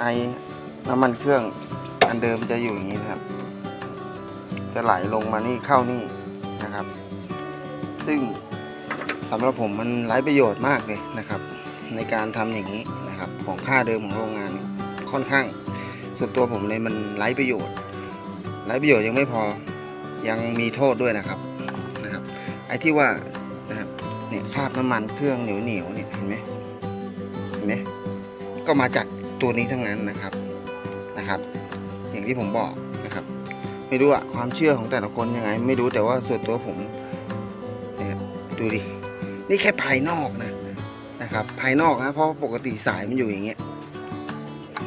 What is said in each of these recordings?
ไอน้ำมันเครื่องอันเดิมจะอยู่อย่างนี้นะครับ จะไหลลงมานี่เข้านี่นะครับ ซึ่งสำหรับผมมันไร้ประโยชน์มากเลยนะครับ ในการทำอย่างนี้นะครับ ของค่าเดิมของโรงงานค่อนข้าง ส่วนตัวผมเลยมันไร้ประโยชน์ไร้ประโยชน์ยังไม่พอยังมีโทษด้วยนะครับนะครับ ไอ้ที่ว่านะครับเนี่ยคราบน้ำมันเครื่องเหนียวเหนียวเนี่ยเห็นไหมเห็นไหมก็มาจาก ตัวนี้ทั้งนั้นนะครับนะครับ อย่างที่ผมบอกนะครับ ไม่รู้อะความเชื่อของแต่ละคนยังไง ไม่รู้แต่ว่าส่วนตัวผมเนี่ยดูดินี่แค่ภายนอกนะนะครับ ภายนอกนะเพราะปกติสายมันอยู่อย่างเงี้ย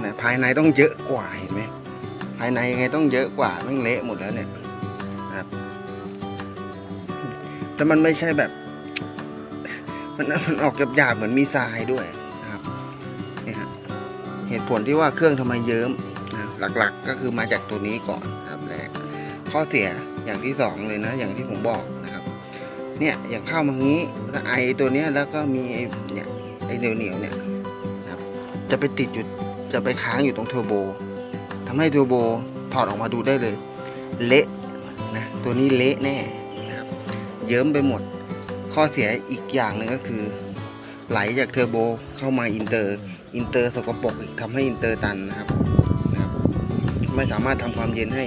นะภายในต้องเยอะกว่าเห็นไหมภายในยังไงต้องเยอะกว่าแม่งเละหมดแล้วเนี่ยนะครับ แต่มันไม่ใช่แบบ มันมันออกหยาบๆเหมือนมีทรายด้วย เหตุผลที่ว่าเครื่องทำไมเยิ้มนะหลักๆก็คือมาจากตัวนี้ก่อนนะครับแรกข้อเสียอย่างที่สองเลยนะ อย่างที่ผมบอกนะครับ เนี่ยอย่างเข้ามางี้แล้วไอตัวเนี้ยแล้วก็มีเนี่ยไอเหนียวเหนียวๆเนี่ยนะครับจะไปติดอยู่จะไปค้างอยู่ตรงเทอร์โบทำให้เทอร์โบถอดออกมาดูได้เลย เละนะตัวนี้เละแน่นะครับเยิ้มไปหมด ข้อเสียอีกอย่างหนึ่งก็คือ ไหลจากเทอร์โบเข้ามาอินเตอร์ อินเตอร์สกปรกอีกทำให้อินเตอร์ตันนะครับนะครับ ไม่สามารถทำความเย็นให้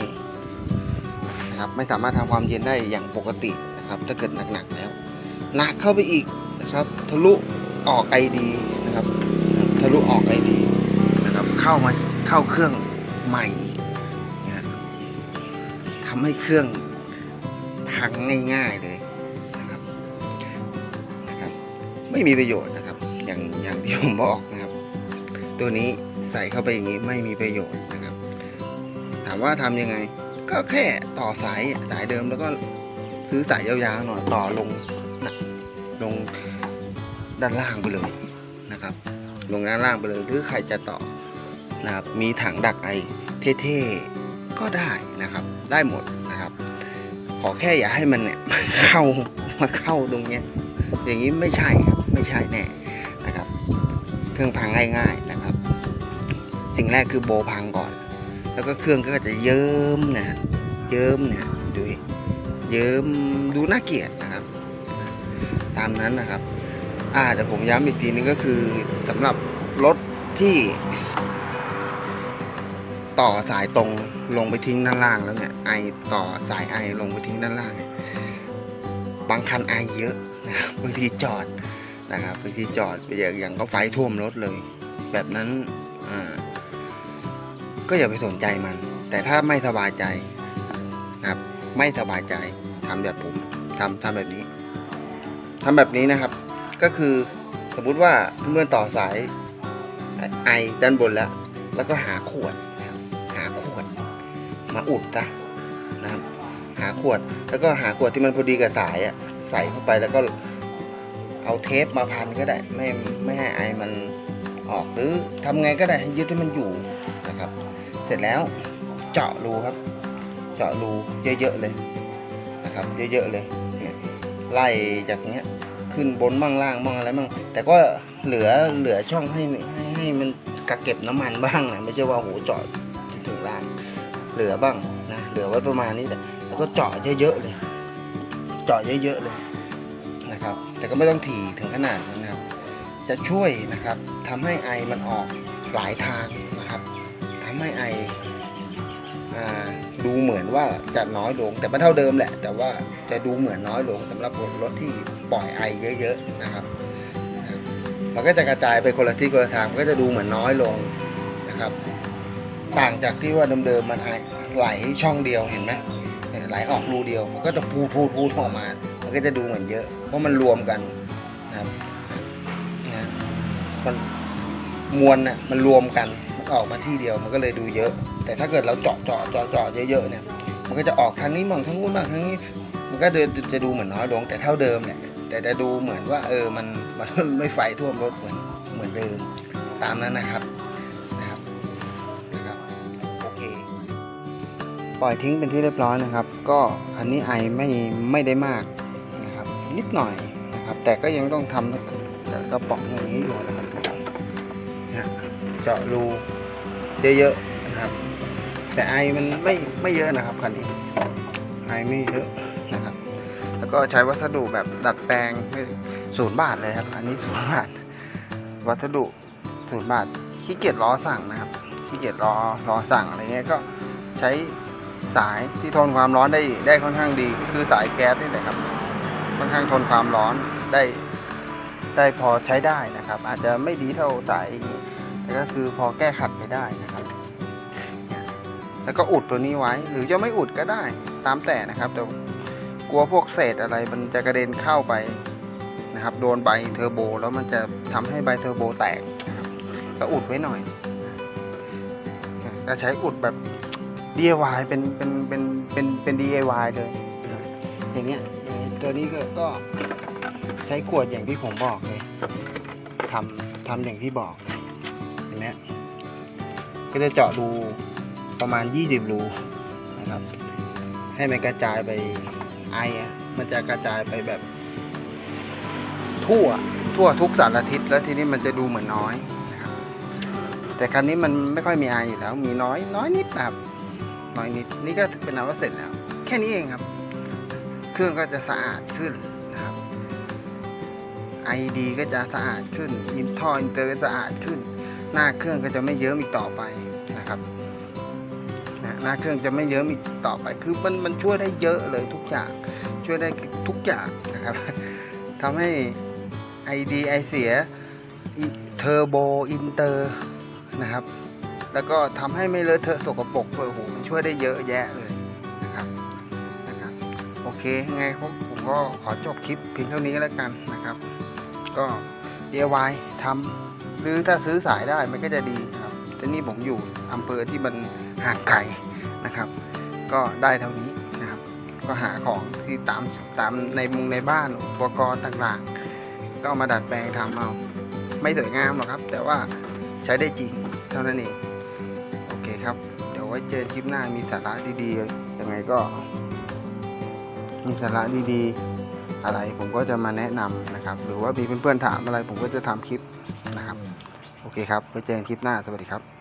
นะครับ ไม่สามารถทำความเย็นได้อย่างปกตินะครับ ถ้าเกิดหนักๆแล้วหนักเข้าไปอีกนะครับ ทะลุออกไอดีนะครับ ทะลุออกไอดีนะครับ เข้ามาเข้าเครื่องใหม่นะฮะทำให้เครื่องพังง่าย ๆเลยนะครับนะครับ ไม่มีประโยชน์นะครับ อย่างอย่างที่ผมบอกนะ ตัวนี้ใส่เข้าไปอย่างนี้ไม่มีประโยชน์นะครับ ถามว่าทำยังไง ก็แค่ต่อสายสายเดิมแล้วก็ซื้อสายยาวๆหน่อยต่อลงนะลงด้านล่างไปเลยนะครับ ลงด้านล่างไปเลยหรือใครจะต่อนะครับมีถังดักไอเท่ๆก็ได้นะครับ ได้หมดนะครับ ขอแค่อย่าให้มันเนี่ยเข้ามาเข้าตรงเนี้ยอย่างนี้ไม่ใช่ครับไม่ใช่แน่นะครับ เครื่องพังง่ายๆ สิ่งแรกคือโบพังก่อน แล้วก็เครื่องก็จะเยิ้มนะเยิ้มเนี่ยดูเยิ้มดูน่าเกลียดนะครับ ตามนั้นนะครับ อ่าแต่ผมย้ำอีกทีนึงก็คือสำหรับรถที่ ต่อสายตรงลงไปทิ้งด้านล่างแล้วเนี่ยไอต่อสายไอลงไปทิ้งด้านล่าง บางคันไอเยอะนะครับบางทีจอดนะครับบางทีจอดไปอย่างอย่างก็ไฟท่วมรถเลย แบบนั้นอ่า ก็อย่าไปสนใจมัน แต่ถ้าไม่สบายใจนะครับ ไม่สบายใจทำแบบผมทำทำแบบนี้ทำแบบนี้นะครับ ก็คือสมมุติว่าเมื่อต่อสายไอด้านบนแล้ว แล้วก็หาขวดหาขวด มาอุดซะนะครับ หาขวดแล้วก็หาขวดที่มันพอดีกับสายอะใส่เข้าไปแล้วก็เอาเทปมาพันก็ได้ไม่ไม่ให้ไอมันออกหรือทำไงก็ได้ให้ยึดให้มันอยู่นะครับ เสร็จแล้วเจาะรูครับ เจาะรูเยอะๆเลยนะครับ เยอะๆเลยเนี่ยไล่จากเนี้ยขึ้นบนบ้างล่างบ้างอะไรบ้างแต่ก็เหลือเหลือช่องให้ให้ให้มันกักเก็บน้ำมันบ้างนะไม่ใช่ว่าโหเจาะถึงล่างเหลือบ้างนะเหลือไว้ประมาณนี้แต่แล้วก็เจาะเยอะๆเลย เจาะเยอะๆเลยนะครับ แต่ก็ไม่ต้องถี่ถึงขนาดนั้นนะครับ จะช่วยนะครับทำให้ไอมันออกหลายทางำให้ไอดูเหมือนว่าจะน้อยลงแต่ไม่เท่าเดิมแหละ แต่ว่าจะดูเหมือนน้อยลงสำหรับรถที่ปล่อยไอเยอะๆนะครับ มันก็จะกระจายไปคนละที่คนละทางก็จะดูเหมือนน้อยลงนะครับ ต่างจากที่ว่าเดิมๆมันไหลช่องเดียวเห็นไหมไหลออกรูเดียว มันก็จะพูดพูดพูดออกมา มันก็จะดูเหมือนเยอะ เพราะมันรวมกันนะครับนะมันมวลน่ะมันรวมกัน ออกมาที่เดียวมันก็เลยดูเยอะ แต่ถ้าเกิดเราเจาะเจาะเจาะเจาะเยอะๆเนี่ย มันก็จะออกทางนี้บ้างทางนู้นบ้างทางนี้ มันก็จะดูเหมือนน้อยลงแต่เท่าเดิมเนี่ย แต่จะดูเหมือนว่าเออมันมันไม่ไฟท่วมรถเหมือนเหมือนเดิมตามนั้นนะครับนะครับนะครับโอเคปล่อยทิ้งเป็นที่เรียบร้อยนะครับ ก็อันนี้ไอไม่ไม่ได้มากนะครับ นิดหน่อยนะครับ แต่ก็ยังต้องทำแต่กระป๋องอย่างนี้อยู่นะครับเจาะรู เยอะๆนะครับ แต่ไอมันไม่ไม่เยอะนะครับคันนี้ไอไม่เยอะนะครับ แล้วก็ใช้วัสดุแบบดัดแปลงศูนย์บาทเลยครับอันนี้ศูนย์บาท วัสดุศูนย์บาทขี้เกียจล้อสั่งนะครับขี้เกียจล้อล้อสั่งอะไรเงี้ยก็ใช้สายที่ทนความร้อนได้ได้ค่อนข้างดี คือสายแก๊สนี่แหละครับ ค่อนข้างทนความร้อนได้ได้พอใช้ได้นะครับ อาจจะไม่ดีเท่าสาย ก็คือพอแก้ขัดไปได้นะครับ แล้วก็อุดตัวนี้ไว้หรือจะไม่อุดก็ได้ตามแต่นะครับ แต่กลัวพวกเศษอะไรมันจะกระเด็นเข้าไปนะครับ โดนใบเทอร์โบ แล้วมันจะทำให้ใบเทอร์โบแตกก็อุดไว้หน่อยก็ใช้อุดแบบ DIY เป็นเป็นเป็นเป็นเป็น DIY เลย อย่างเงี้ยอย่างเงี้ยตัวนี้ก็ก็ใช้ขวดอย่างที่ผมบอกเลยทำทำอย่างที่บอก ก็จะเจาะรูประมาณ 20 รูนะครับ ให้มันกระจายไปไอมันจะกระจายไปแบบทั่วทั่วทุกสารทิศแล้วทีนี้มันจะดูเหมือนน้อยนะครับ แต่ครั้นี้มันไม่ค่อยมีไออยู่แล้ว มีน้อยน้อยนิดนะครับ น้อยนิดนี่ก็เป็นอันว่าเสร็จแล้ว แค่นี้เองครับ เครื่องก็จะสะอาดขึ้นนะครับไอดีก็จะสะอาดขึ้นอินท่ออินเตอร์ก็สะอาดขึ้น หน้าเครื่องก็จะไม่เยิ้มอีกต่อไป นะครับนะหน้าเครื่องจะไม่เยิ้มอีกต่อไป คือมันมันช่วยได้เยอะเลยทุกอย่าง ช่วยได้ทุกอย่างนะครับทำให้ไอดีไอเสียเทอร์โบอินเตอร์นะครับ แล้วก็ทำให้ไม่เลอะเทอะสกปรกเลยโอ้โหมันช่วยได้เยอะแยะเลยนะครับนะครับ โอเคยังไงผมผมก็ขอจบคลิปเพียงเท่านี้ก็แล้วกันนะครับ ก็ DIY ทำหรือถ้าซื้อสายได้มันก็จะดีครับแต่นี่ผมอยู่ อำเภอที่มันห่างไกลนะครับ ก็ได้เท่านี้นะครับ ก็หาของที่ตามตามในมุงในบ้านอุปกรณ์ต่างๆ ก็เอามาดัดแปลงทำเอาไม่สวยงามหรอกครับ แต่ว่าใช้ได้จริงเท่านั้นเองโอเคครับ เดี๋ยวไว้เจอคลิปหน้ามีสาระดีๆยังไงก็ มีสาระดีๆ อะไรผมก็จะมาแนะนำนะครับ หรือว่ามีเพื่อนๆถามอะไรผมก็จะทำคลิปนะครับ โอเคครับไว้เจอกันคลิปหน้าสวัสดีครับ